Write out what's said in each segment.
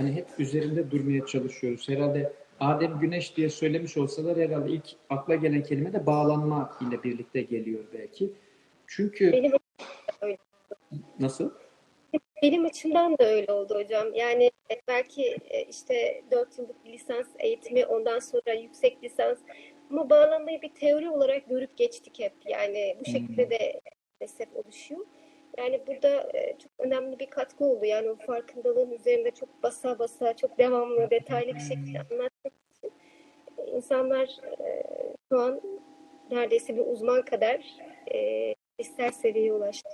hani hep üzerinde durmaya çalışıyoruz. Herhalde Adem Güneş diye söylemiş olsalar herhalde ilk akla gelen kelime de bağlanma ile birlikte geliyor belki. Çünkü Benim öyle. nasıl? Benim açımdan da öyle oldu hocam. Yani belki e, işte 4 yıllık bir lisans eğitimi, ondan sonra yüksek lisans ama bağlanmayı bir teori olarak görüp geçtik hep. Yani bu şekilde de maalesef oluşuyor. Yani burada e, çok önemli bir katkı oldu. Yani o farkındalığın üzerinde çok basa basa, çok devamlı, detaylı bir şekilde anlatmak için e, insanlar e, şu an neredeyse bir uzman kadar ister seviyeye ulaştı.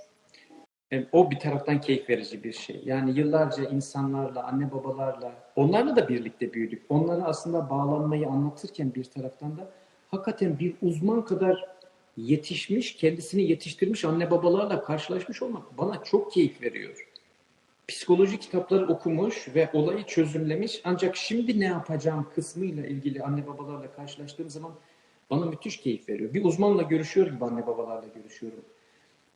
O bir taraftan keyif verici bir şey. Yani yıllarca insanlarla, anne babalarla, onlarla da birlikte büyüdük. Onlara aslında bağlanmayı anlatırken bir taraftan da hakikaten bir uzman kadar yetişmiş, kendisini yetiştirmiş anne babalarla karşılaşmış olmak bana çok keyif veriyor. Psikoloji kitapları okumuş ve olayı çözümlemiş. Ancak şimdi ne yapacağım kısmıyla ilgili anne babalarla karşılaştığım zaman bana müthiş keyif veriyor. Bir uzmanla görüşüyor gibi anne babalarla görüşüyorum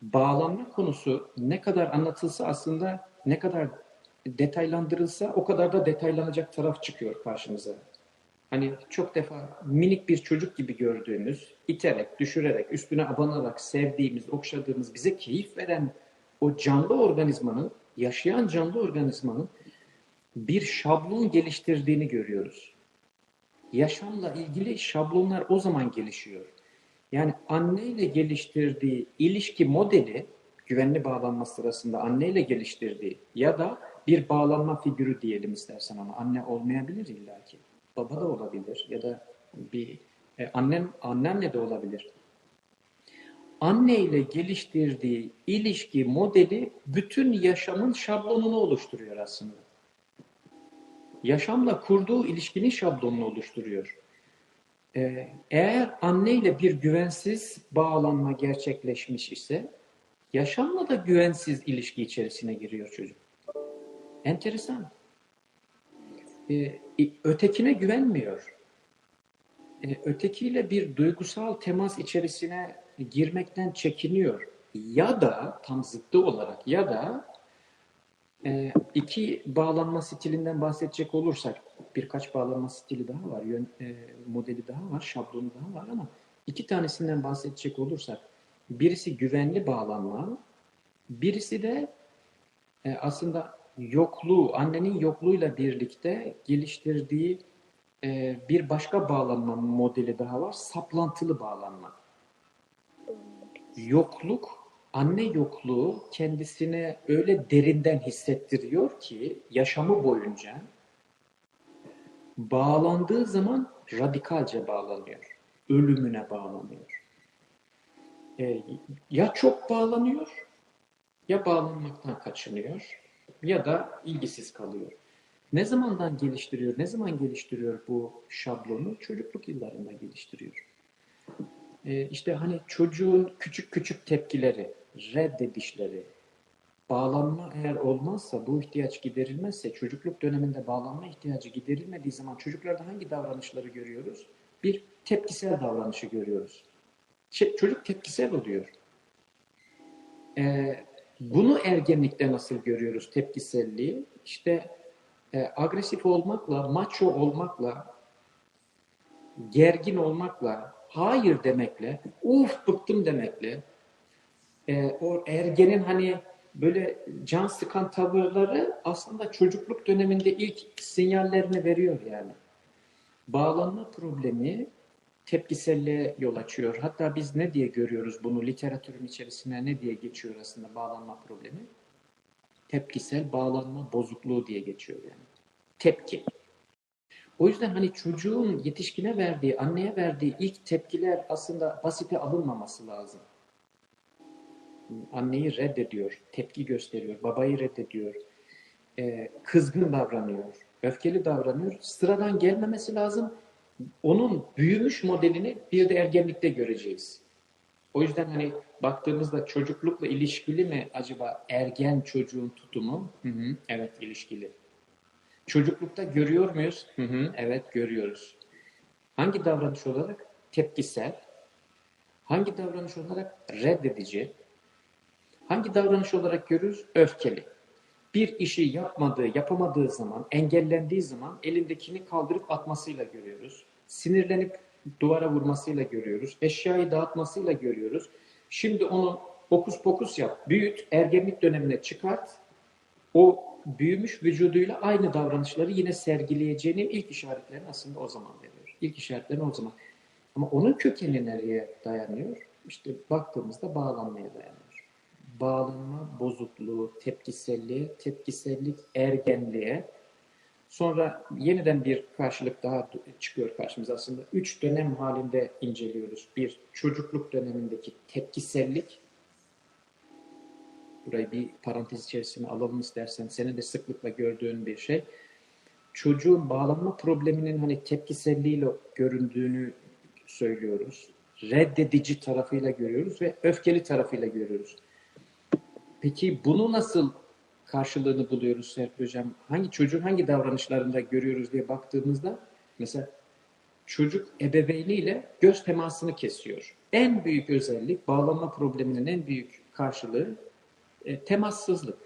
bağlanma konusu ne kadar anlatılsa aslında ne kadar detaylandırılsa o kadar da detaylanacak taraf çıkıyor karşımıza. Hani çok defa minik bir çocuk gibi gördüğümüz, iterek, düşürerek, üstüne abanarak sevdiğimiz, okşadığımız, bize keyif veren o canlı organizmanın, yaşayan canlı organizmanın bir şablon geliştirdiğini görüyoruz. Yaşamla ilgili şablonlar o zaman gelişiyor. Yani anneyle geliştirdiği ilişki modeli güvenli bağlanma sırasında anneyle geliştirdiği ya da bir bağlanma figürü diyelim istersen ona. Anne olmayabilir illaki. Baba da olabilir ya da bir e, annem annemle de olabilir. Anne ile geliştirdiği ilişki modeli bütün yaşamın şablonunu oluşturuyor aslında. Yaşamla kurduğu ilişkinin şablonunu oluşturuyor. Ee, eğer anneyle bir güvensiz bağlanma gerçekleşmiş ise yaşamla da güvensiz ilişki içerisine giriyor çocuk. Enteresan. Ee, ötekine güvenmiyor. Ee, ötekiyle bir duygusal temas içerisine girmekten çekiniyor. Ya da tam zıttı olarak ya da e, iki bağlanma stilinden bahsedecek olursak birkaç bağlanma stili daha var, yön, e, modeli daha var, şablonu daha var ama iki tanesinden bahsedecek olursak birisi güvenli bağlanma, birisi de e, aslında yokluğu, annenin yokluğuyla birlikte geliştirdiği e, bir başka bağlanma modeli daha var, saplantılı bağlanma. Yokluk, anne yokluğu kendisine öyle derinden hissettiriyor ki yaşamı boyunca bağlandığı zaman radikalce bağlanıyor. Ölümüne bağlanıyor. E, ya çok bağlanıyor ya bağlanmaktan kaçınıyor ya da ilgisiz kalıyor. Ne zamandan geliştiriyor? Ne zaman geliştiriyor bu şablonu? Çocukluk yıllarında geliştiriyor. E, işte hani çocuğun küçük küçük tepkileri, reddedişleri, bağlanma eğer olmazsa, bu ihtiyaç giderilmezse, çocukluk döneminde bağlanma ihtiyacı giderilmediği zaman çocuklarda hangi davranışları görüyoruz? Bir tepkisel davranışı görüyoruz. Çocuk tepkisel oluyor. Ee, bunu ergenlikte nasıl görüyoruz tepkiselliği? İşte e, agresif olmakla, maço olmakla, gergin olmakla, hayır demekle, uf bıktım demekle, e, o ergenin hani böyle can sıkan tavırları aslında çocukluk döneminde ilk sinyallerini veriyor yani. Bağlanma problemi tepkiselliğe yol açıyor. Hatta biz ne diye görüyoruz bunu literatürün içerisine ne diye geçiyor aslında bağlanma problemi? Tepkisel bağlanma bozukluğu diye geçiyor yani. Tepki. O yüzden hani çocuğun yetişkine verdiği, anneye verdiği ilk tepkiler aslında basite alınmaması lazım anneyi reddediyor, tepki gösteriyor, babayı reddediyor, e, kızgın davranıyor, öfkeli davranıyor. Sıradan gelmemesi lazım. Onun büyümüş modelini bir de ergenlikte göreceğiz. O yüzden hani baktığımızda çocuklukla ilişkili mi acaba ergen çocuğun tutumu? Hı hı, evet ilişkili. Çocuklukta görüyor muyuz? Hı hı, evet görüyoruz. Hangi davranış olarak? Tepkisel. Hangi davranış olarak? Reddedici. Hangi davranış olarak görürüz? Öfkeli. bir işi yapmadığı, yapamadığı zaman, engellendiği zaman elindekini kaldırıp atmasıyla görüyoruz. Sinirlenip duvara vurmasıyla görüyoruz. Eşyayı dağıtmasıyla görüyoruz. Şimdi onu fokus pokus yap, büyüt, ergenlik dönemine çıkart. O büyümüş vücuduyla aynı davranışları yine sergileyeceğinin ilk işaretlerini aslında o zaman veriyor. İlk işaretlerini o zaman. Ama onun kökeni nereye dayanıyor? İşte baktığımızda bağlanmaya dayanıyor. Bağlanma bozukluğu, tepkiselliğe, tepkisellik ergenliğe, Sonra yeniden bir karşılık daha çıkıyor karşımıza aslında. Üç dönem halinde inceliyoruz. Bir, çocukluk dönemindeki tepkisellik. Burayı bir parantez içerisine alalım istersen. Senin de sıklıkla gördüğün bir şey. Çocuğun bağlanma probleminin hani tepkiselliğiyle göründüğünü söylüyoruz. Reddedici tarafıyla görüyoruz ve öfkeli tarafıyla görüyoruz. Peki bunu nasıl karşılığını buluyoruz Serpil Hocam? Hangi çocuğun hangi davranışlarında görüyoruz diye baktığımızda mesela çocuk ebeveyniyle göz temasını kesiyor. En büyük özellik, bağlanma probleminin en büyük karşılığı e, temassızlık.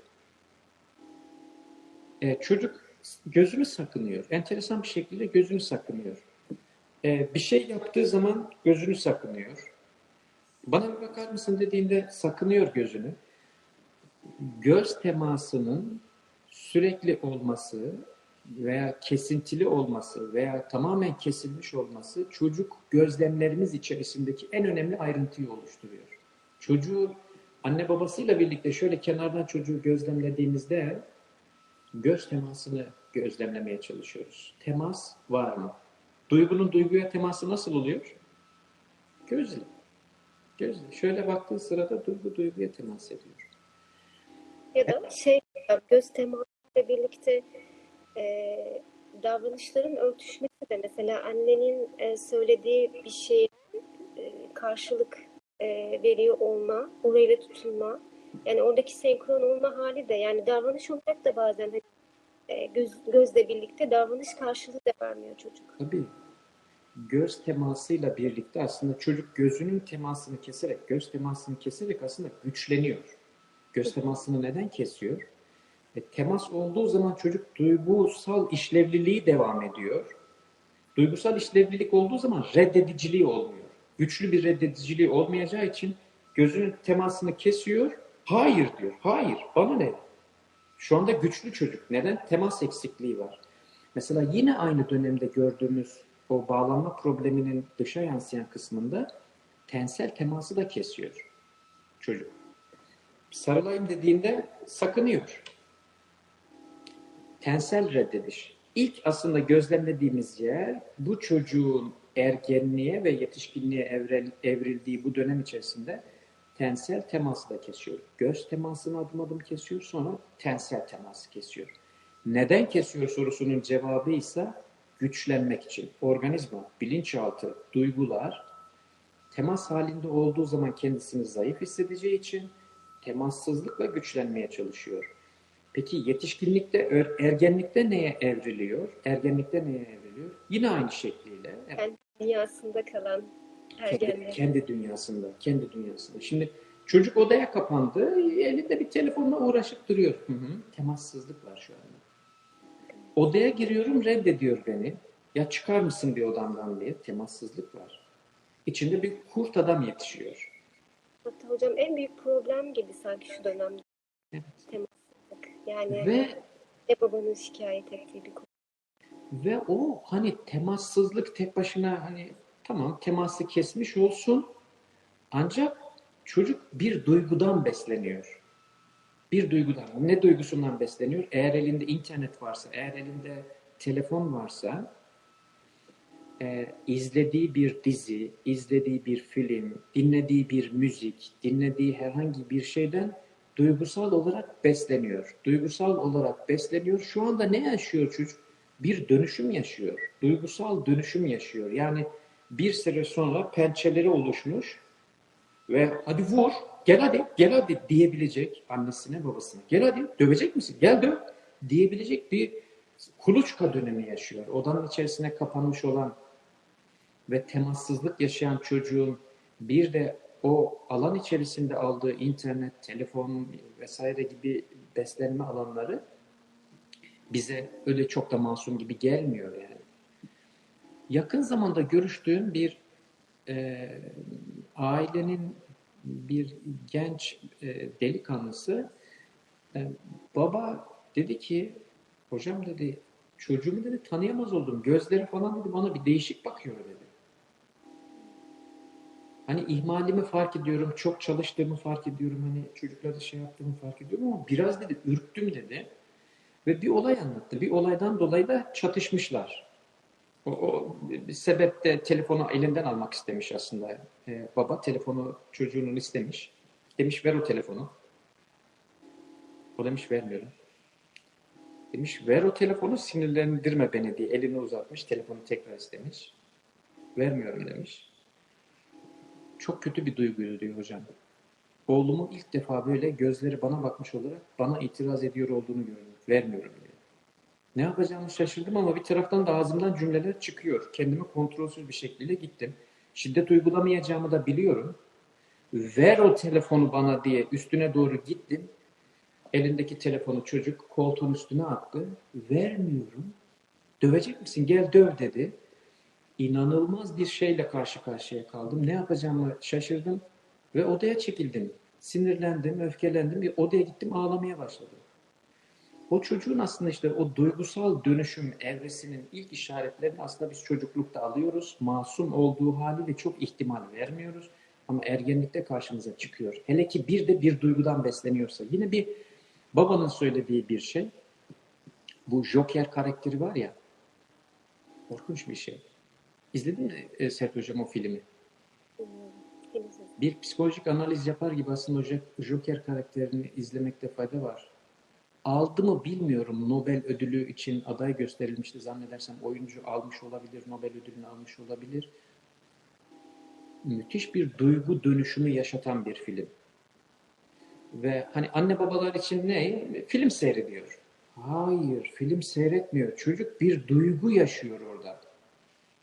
E, çocuk gözünü sakınıyor. Enteresan bir şekilde gözünü sakınıyor. E, bir şey yaptığı zaman gözünü sakınıyor. Bana bir bakar mısın dediğinde sakınıyor gözünü göz temasının sürekli olması veya kesintili olması veya tamamen kesilmiş olması çocuk gözlemlerimiz içerisindeki en önemli ayrıntıyı oluşturuyor. Çocuğu anne babasıyla birlikte şöyle kenardan çocuğu gözlemlediğimizde göz temasını gözlemlemeye çalışıyoruz. Temas var mı? Duygunun duyguya teması nasıl oluyor? Gözle. Gözle. Şöyle baktığı sırada duygu duyguya temas ediyor. Ya da şey göz temasıyla birlikte e, davranışların örtüşmesi de mesela annenin e, söylediği bir şey e, karşılık e, veriyor olma, orayla tutulma. Yani oradaki senkron olma hali de yani davranış olarak da bazen hani, e, göz, gözle birlikte davranış karşılığı da vermiyor çocuk. Tabii. Göz temasıyla birlikte aslında çocuk gözünün temasını keserek, göz temasını keserek aslında güçleniyor. Göz temasını neden kesiyor? E, temas olduğu zaman çocuk duygusal işlevliliği devam ediyor. Duygusal işlevlilik olduğu zaman reddediciliği olmuyor. Güçlü bir reddediciliği olmayacağı için gözünün temasını kesiyor. Hayır diyor. Hayır. Bana ne? Şu anda güçlü çocuk. Neden? Temas eksikliği var. Mesela yine aynı dönemde gördüğümüz o bağlanma probleminin dışa yansıyan kısmında tensel teması da kesiyor çocuk sarılayım dediğinde sakınıyor. Tensel reddediş. İlk aslında gözlemlediğimiz yer bu çocuğun ergenliğe ve yetişkinliğe evril, evrildiği bu dönem içerisinde tensel teması da kesiyor. Göz temasını adım adım kesiyor sonra tensel teması kesiyor. Neden kesiyor sorusunun cevabı ise güçlenmek için. Organizma, bilinçaltı, duygular temas halinde olduğu zaman kendisini zayıf hissedeceği için temassızlıkla güçlenmeye çalışıyor. Peki yetişkinlikte, ergenlikte neye evriliyor? Ergenlikte neye evriliyor? Yine aynı şekliyle. Kendi dünyasında kalan ergenler. Kendi, kendi dünyasında, kendi dünyasında. Şimdi çocuk odaya kapandı, elinde bir telefonla uğraşıp duruyor. Hı hı, temassızlık var şu anda. Odaya giriyorum, reddediyor beni. Ya çıkar mısın bir odamdan diye temassızlık var. İçinde bir kurt adam yetişiyor. Hatta hocam en büyük problem gibi sanki şu dönemde. Evet. Temassızlık. Yani Ve ne babanın şikayet ettiği bir konu. Ve o hani temassızlık tek başına hani tamam teması kesmiş olsun ancak çocuk bir duygudan besleniyor. Bir duygudan. Ne duygusundan besleniyor? Eğer elinde internet varsa, eğer elinde telefon varsa e, izlediği bir dizi, izlediği bir film, dinlediği bir müzik, dinlediği herhangi bir şeyden duygusal olarak besleniyor. Duygusal olarak besleniyor. Şu anda ne yaşıyor çocuk? Bir dönüşüm yaşıyor. Duygusal dönüşüm yaşıyor. Yani bir süre sonra pençeleri oluşmuş ve hadi vur, gel hadi, gel hadi diyebilecek annesine babasına. Gel hadi, dövecek misin? Gel döv diyebilecek bir kuluçka dönemi yaşıyor. Odanın içerisine kapanmış olan ve temassızlık yaşayan çocuğun bir de o alan içerisinde aldığı internet, telefon vesaire gibi beslenme alanları bize öyle çok da masum gibi gelmiyor yani. Yakın zamanda görüştüğüm bir e, ailenin bir genç e, delikanlısı e, baba dedi ki hocam dedi çocuğumu dedi tanıyamaz oldum. Gözleri falan dedi bana bir değişik bakıyor dedi. Hani ihmalimi fark ediyorum, çok çalıştığımı fark ediyorum, hani çocuklarda şey yaptığımı fark ediyorum ama biraz dedi ürktüm dedi. Ve bir olay anlattı. Bir olaydan dolayı da çatışmışlar. O, o bir sebepte telefonu elinden almak istemiş aslında. Ee, baba telefonu çocuğunun istemiş. Demiş ver o telefonu. O demiş vermiyorum. Demiş ver o telefonu sinirlendirme beni diye elini uzatmış. Telefonu tekrar istemiş. Vermiyorum demiş. Çok kötü bir duyguydu diyor hocam. Oğlumu ilk defa böyle gözleri bana bakmış olarak bana itiraz ediyor olduğunu gördüm. Vermiyorum diyor. Ne yapacağımı şaşırdım ama bir taraftan da ağzımdan cümleler çıkıyor. Kendimi kontrolsüz bir şekilde gittim. Şiddet uygulamayacağımı da biliyorum. Ver o telefonu bana diye üstüne doğru gittim. Elindeki telefonu çocuk koltuğun üstüne attı. Vermiyorum. Dövecek misin? Gel döv dedi. İnanılmaz bir şeyle karşı karşıya kaldım. Ne yapacağımı şaşırdım ve odaya çekildim. Sinirlendim, öfkelendim. Bir odaya gittim ağlamaya başladım. O çocuğun aslında işte o duygusal dönüşüm evresinin ilk işaretlerini aslında biz çocuklukta alıyoruz. Masum olduğu haliyle çok ihtimal vermiyoruz. Ama ergenlikte karşımıza çıkıyor. Hele ki bir de bir duygudan besleniyorsa. Yine bir babanın söylediği bir şey. Bu Joker karakteri var ya. Korkunç bir şey. İzledin mi e, Sert Hocam o filmi? Bir psikolojik analiz yapar gibi aslında Joker karakterini izlemekte fayda var. Aldı mı bilmiyorum Nobel ödülü için aday gösterilmişti zannedersem oyuncu almış olabilir, Nobel ödülünü almış olabilir. Müthiş bir duygu dönüşümü yaşatan bir film. Ve hani anne babalar için ne? Film seyrediyor. Hayır, film seyretmiyor. Çocuk bir duygu yaşıyor orada.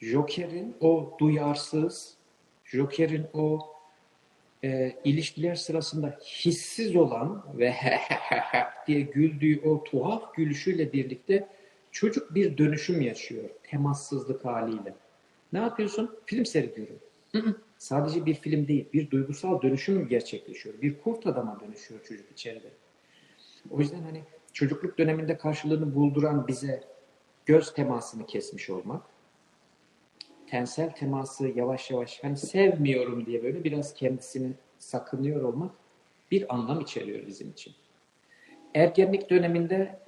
Joker'in o duyarsız, Joker'in o e, ilişkiler sırasında hissiz olan ve diye güldüğü o tuhaf gülüşüyle birlikte çocuk bir dönüşüm yaşıyor temassızlık haliyle. Ne yapıyorsun? Film seyrediyorum. Sadece bir film değil, bir duygusal dönüşüm gerçekleşiyor. Bir kurt adama dönüşüyor çocuk içeride. O yüzden hani çocukluk döneminde karşılığını bulduran bize göz temasını kesmiş olmak, tensel teması yavaş yavaş hani sevmiyorum diye böyle biraz kendisini sakınıyor olmak bir anlam içeriyor bizim için. Ergenlik döneminde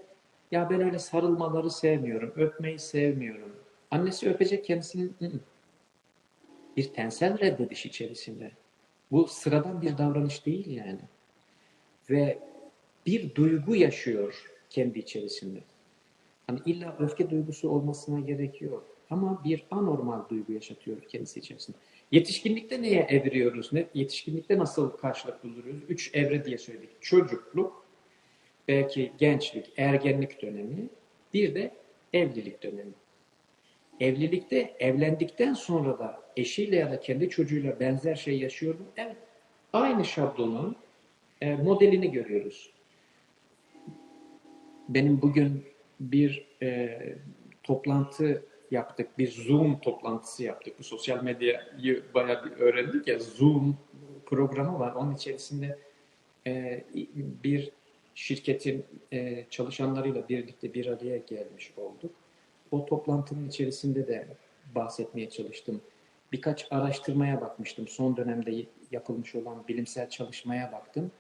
ya ben öyle sarılmaları sevmiyorum, öpmeyi sevmiyorum. Annesi öpecek kendisinin ı -ı. bir tensel reddediş içerisinde. Bu sıradan bir davranış değil yani. Ve bir duygu yaşıyor kendi içerisinde. Hani illa öfke duygusu olmasına gerek yok. Ama bir anormal duygu yaşatıyor kendisi içerisinde. Yetişkinlikte neye eviriyoruz? Ne? Yetişkinlikte nasıl karşılık buluyoruz? Üç evre diye söyledik. Çocukluk, belki gençlik, ergenlik dönemi, bir de evlilik dönemi. Evlilikte, evlendikten sonra da eşiyle ya da kendi çocuğuyla benzer şey yaşıyor mu? Evet. Aynı şablonun e, modelini görüyoruz. Benim bugün bir e, toplantı yaptık. Bir Zoom toplantısı yaptık. Bu sosyal medyayı bayağı bir öğrendik ya. Zoom programı var. Onun içerisinde e, bir şirketin e, çalışanlarıyla birlikte bir araya gelmiş olduk. O toplantının içerisinde de bahsetmeye çalıştım. Birkaç araştırmaya bakmıştım. Son dönemde yapılmış olan bilimsel çalışmaya baktım.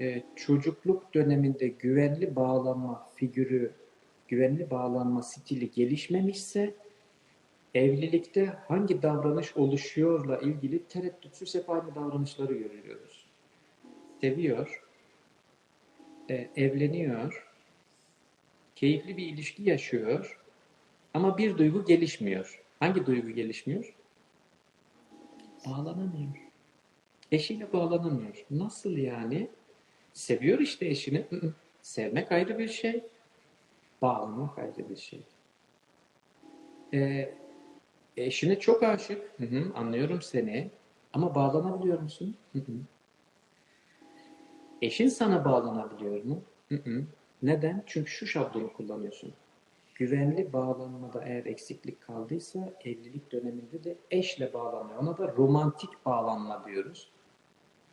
Ee, çocukluk döneminde güvenli bağlanma figürü güvenli bağlanma stili gelişmemişse evlilikte hangi davranış oluşuyorla ilgili tereddütsüz hep aynı davranışları görüyoruz. Seviyor, e, evleniyor, keyifli bir ilişki yaşıyor ama bir duygu gelişmiyor. Hangi duygu gelişmiyor? Bağlanamıyor. Eşiyle bağlanamıyor. Nasıl yani? Seviyor işte eşini. Sevmek ayrı bir şey ayrı bir şey. Ee, eşine çok aşık. Hı hı, anlıyorum seni. Ama bağlanabiliyor musun? Hı hı. Eşin sana bağlanabiliyor mu? Hı hı. Neden? Çünkü şu şablonu kullanıyorsun. Güvenli bağlanmada eğer eksiklik kaldıysa evlilik döneminde de eşle bağlanıyor. Ona da romantik bağlanma diyoruz.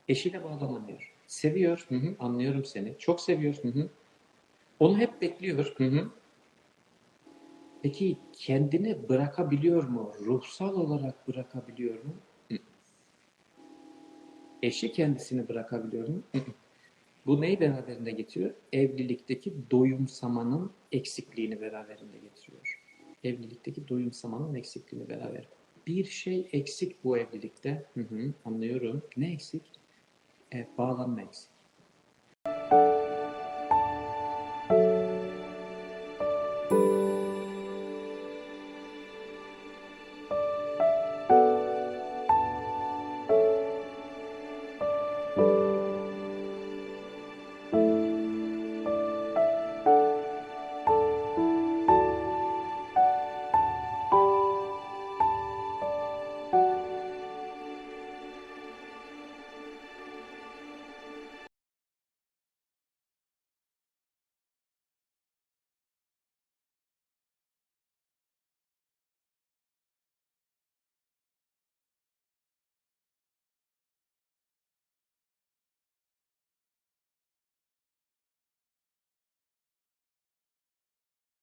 Eşiyle bağlanamıyor. Seviyor. Hı hı. Anlıyorum seni. Çok seviyor. Hı hı. Onu hep bekliyor. Hı hı. Peki kendini bırakabiliyor mu? Ruhsal olarak bırakabiliyor mu? Hı. Eşi kendisini bırakabiliyor mu? Hı hı. Bu neyi beraberinde getiriyor? Evlilikteki doyumsamanın eksikliğini beraberinde getiriyor. Evlilikteki doyumsamanın eksikliğini beraber. Bir şey eksik bu evlilikte. Hı hı, anlıyorum. Ne eksik? Evet, bağlanma eksik.